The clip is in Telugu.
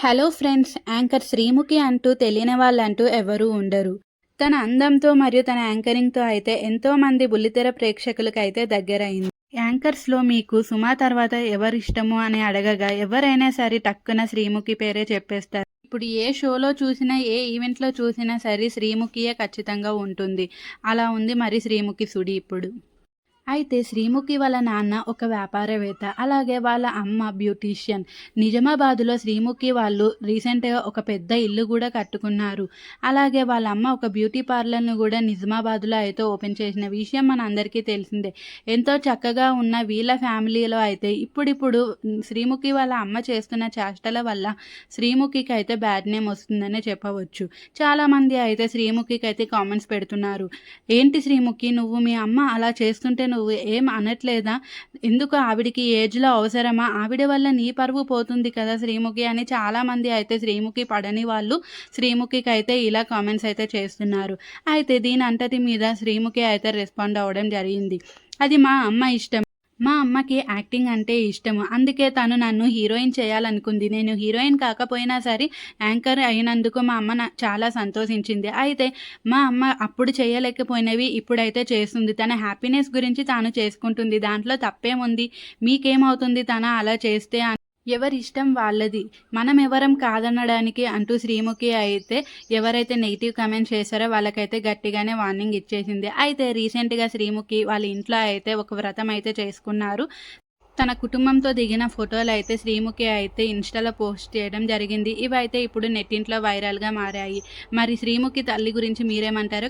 హలో ఫ్రెండ్స్ యాంకర్ శ్రీముఖి అంటూ తెలియని వాళ్ళంటూ ఎవరూ ఉండరు. తన అందంతో మరియు తన యాంకరింగ్తో అయితే ఎంతో మంది బుల్లితెర ప్రేక్షకులకు అయితే దగ్గరైంది. యాంకర్స్లో మీకు సుమా తర్వాత ఎవరు ఇష్టము అని అడగగా ఎవరైనా సరే టక్కున శ్రీముఖి పేరే చెప్పేస్తారు. ఇప్పుడు ఏ షోలో చూసినా ఏ ఈవెంట్లో చూసినా సరే శ్రీముఖియే ఖచ్చితంగా ఉంటుంది. అలా ఉంది మరి శ్రీముఖి సుడి ఇప్పుడు. అయితే శ్రీముఖి వాళ్ళ నాన్న ఒక వ్యాపారవేత్త అలాగే వాళ్ళ అమ్మ బ్యూటీషియన్. నిజామాబాద్లో శ్రీముఖి వాళ్ళు రీసెంట్గా ఒక పెద్ద ఇల్లు కూడా కట్టుకున్నారు. అలాగే వాళ్ళ అమ్మ ఒక బ్యూటీ పార్లర్ను కూడా నిజామాబాద్లో అయితే ఓపెన్ చేసిన విషయం మన అందరికీ తెలిసిందే. ఎంతో చక్కగా ఉన్న వీళ్ళ ఫ్యామిలీలో అయితే ఇప్పుడిప్పుడు శ్రీముఖి వాళ్ళ అమ్మ చేస్తున్న చేష్టల వల్ల శ్రీముఖికి అయితే బ్యాడ్ నేమ్ వస్తుందనే చెప్పవచ్చు. చాలామంది అయితే శ్రీముఖికి అయితే కామెంట్స్ పెడుతున్నారు. ఏంటి శ్రీముఖి నువ్వు మీ అమ్మ అలా చేస్తుంటే నువ్వు ఏం అనట్లేదా? ఎందుకు ఆవిడికి ఏజ్లో అవసరమా? ఆవిడ వల్ల నీ పరువు పోతుంది కదా శ్రీముఖి అని చాలామంది అయితే శ్రీముఖి పడని వాళ్ళు శ్రీముఖికి అయితే ఇలా కామెంట్స్ అయితే చేస్తున్నారు. అయితే దీని అంతటి మీద శ్రీముఖి అయితే రెస్పాండ్ అవ్వడం జరిగింది. అది మా అమ్మ ఇష్టం. మా అమ్మకి యాక్టింగ్ అంటే ఇష్టము. అందుకే తను నన్ను హీరోయిన్ చేయాలనుకుంది. నేను హీరోయిన్ కాకపోయినా సరే యాంకర్ అయినందుకు మా అమ్మ చాలా సంతోషించింది. అయితే మా అమ్మ అప్పుడు చేయలేకపోయినవి ఇప్పుడైతే చేస్తుంది. తన హ్యాపీనెస్ గురించి తాను చేసుకుంటుంది. దాంట్లో తప్పేముంది? మీకేమవుతుంది తన అలా చేస్తే ఎవరిష్టం ఎవరి ఇష్టం వాళ్ళది. మనం ఎవరం కాదనడానికి అంటూ శ్రీముఖి అయితే ఎవరైతే నెగిటివ్ కమెంట్స్ చేశారో వాళ్ళకైతే గట్టిగానే వార్నింగ్ ఇచ్చేసింది. అయితే రీసెంట్గా శ్రీముఖి వాళ్ళ ఇంట్లో అయితే ఒక వ్రతం అయితే చేసుకున్నారు. తన కుటుంబంతో దిగిన ఫోటోలు అయితే శ్రీముఖి అయితే ఇన్స్టాలో పోస్ట్ చేయడం జరిగింది. ఇవైతే ఇప్పుడు నెట్టింట్లో వైరల్గా మారాయి. మరి శ్రీముఖి తల్లి గురించి మీరేమంటారు?